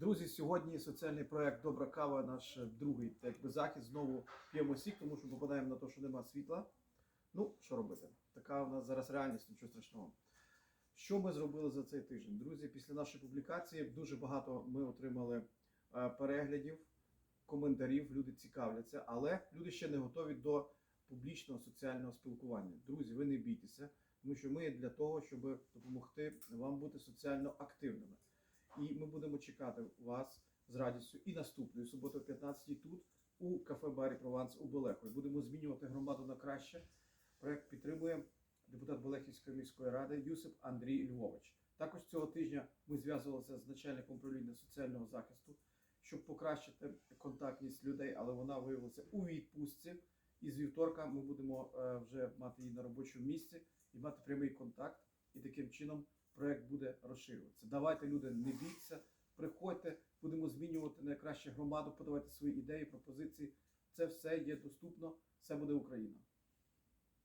Друзі, сьогодні соціальний проект Добра кава, наш е, другий якби, захід. Знову п'ємо сік, тому що попадаємо на те, що нема світла. Ну, що робити? Така у нас зараз реальність, нічого страшного. Що ми зробили за цей тиждень? Друзі, після нашої публікації дуже багато ми отримали е, переглядів, коментарів, люди цікавляться, але люди ще не готові до публічного соціального спілкування. Друзі, ви не бійтеся, тому що ми для того, щоб допомогти вам бути соціально активними. І ми будемо чекати вас з радістю і наступної суботи о 15 тут, у кафе-барі Прованс у Белехові. Будемо змінювати громаду на краще. Проект підтримує депутат Белехівської міської ради Юсип Андрій Львович. Також цього тижня ми зв'язувалися з начальником управління соціального захисту, щоб покращити контактність людей, але вона виявилася у відпустці. І з вівторка ми будемо е, вже мати її на робочому місці і мати прямий контакт. І таким чином проект буде розширюватися. Давайте, люди, не бійтеся, приходьте, будемо змінювати найкраще громаду, подавайте свої ідеї, пропозиції. Це все є доступно. Все буде Україна.